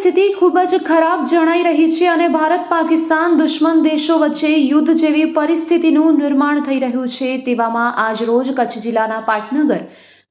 પરિસ્થિતિ ખૂબ જ ખરાબ જણાઈ રહી છે અને ભારત પાકિસ્તાન દુશ્મન દેશો વચ્ચે યુદ્ધ જેવી પરિસ્થિતિનું નિર્માણ થઈ રહ્યું છે તેવામાં આજરોજ કચ્છ જિલ્લાના પાટનગર,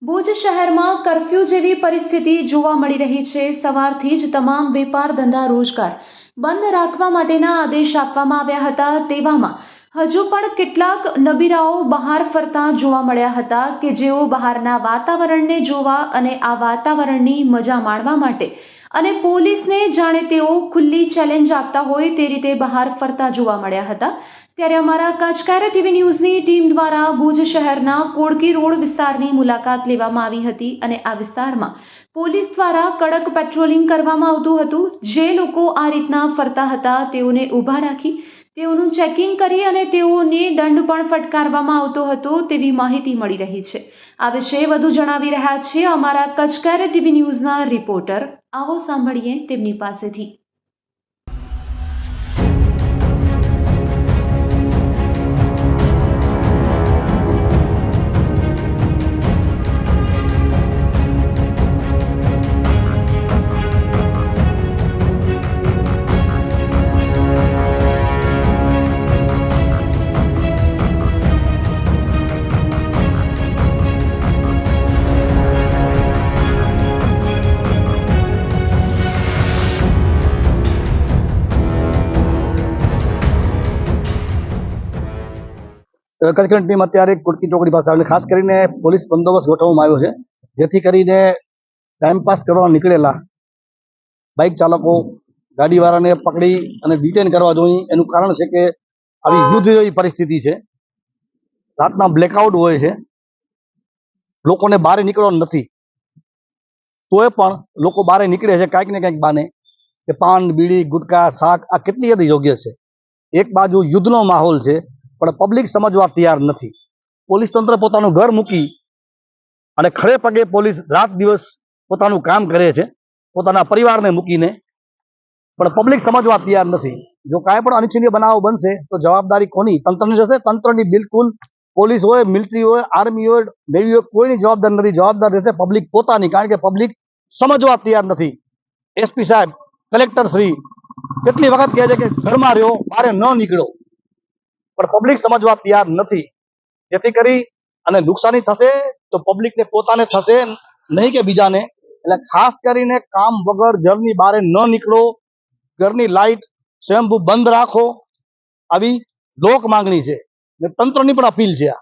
ભુજ શહેરમાં કરફ્યુ જેવી પરિસ્થિતિ જોવા મળી રહી છે. સવારથી જ તમામ વેપાર ધંધા રોજગાર બંધ રાખવા માટેના આદેશ આપવામાં આવ્યા હતા. તેવામાં હજુ પણ કેટલાક નબીરાઓ બહાર ફરતા જોવા મળ્યા હતા કે જેઓ બહારના વાતાવરણને જોવા અને આ વાતાવરણની મજા માણવા માટે અને પોલીસને જાણે તેઓ ખુલ્લી ચેલેન્જ આપતા હોય તે રીતે બહાર ફરતા જોવા મળ્યા હતા. ત્યારે અમારા કચકારા ટીવી ન્યૂઝની ટીમ દ્વારા ભુજ શહેરના કોડકી રોડ વિસ્તારની મુલાકાત લેવામાં આવી હતી અને આ વિસ્તારમાં પોલીસ દ્વારા કડક પેટ્રોલિંગ કરવામાં આવતું હતું. જે લોકો આ રીતના ફરતા હતા તેઓને ઊભા રાખી તેઓનું ચેકિંગ કરી અને તેઓને દંડ પણ ફટકારવામાં આવતો હતો તેવી માહિતી મળી રહી છે. આ વિશે વધુ જણાવી રહ્યા છે અમારા કચકારે ટીવી ન્યૂઝના રિપોર્ટર. આવો સાંભળીએ તેમની પાસેથી. કચકણ ટીમ અત્યારે કુટકી ચોકડી પાસે આવીને ખાસ કરીને પોલીસ બંદોબસ્ત ગોઠવવામાં આવ્યો છે. જેથી કરીને ટાઈમ પાસ કરવા નીકળેલા બાઇક ચાલકો ગાડીવાળાને પકડી અને ડિટેન કરવા જોઈએ. એનું કારણ છે કે આવી યુદ્ધ જેવી પરિસ્થિતિ છે. રાતના બ્લેકઆઉટ હોય છે. લોકોને બહાર નીકળવાનું નથી. તોય પણ લોકો બહાર નીકળે છે કાંઈક ને કાંઈક બાને કે પાન, બીડી, ગુટકા, શાક આ કેટલી હદ યોગ્ય છે. એક બાજુ યુદ્ધનો માહોલ છે. પણ પબ્લિક સમજવા તૈયાર નથી. પોલીસ તંત્ર પોતાનું ઘર મૂકી અને ખડે પગે પોલીસ રાત દિવસ પોતાનું કામ કરે છે, પોતાના પરિવારને મૂકીને. પણ પબ્લિક સમજવા તૈયાર નથી. જો કાંઈ પણ અનિચ્છનીય બનાવો બનશે, તો જવાબદારી કોની? તંત્રની રહેશે તંત્રની બિલકુલ પોલીસ હોય મિલિટરી હોય આર્મી હોય નેવી હોય, કોઈની જવાબદાર નથી. જવાબદાર રહેશે પબ્લિક પોતાની, કારણ કે પબ્લિક સમજવા તૈયાર નથી. એસપી સાહેબ કલેક્ટર શ્રી, કેટલી વખત કહે છે કે ઘરમાં રહ્યો, બારે ન નીકળો. પણ પબ્લિક સમજવા તૈયાર નથી. જેથી કરી અને નુકસાની થશે તો પબ્લિકને પોતાને થશે નહીં કે બીજાને. એટલે ખાસ કરીને કામ વગર ઘરની બહાર ન નીકળો, ઘરની લાઈટ સ્વયંભૂ બંધ રાખો. આવી લોક માંગણી છે. ને તંત્રની પણ અપીલ છે આ.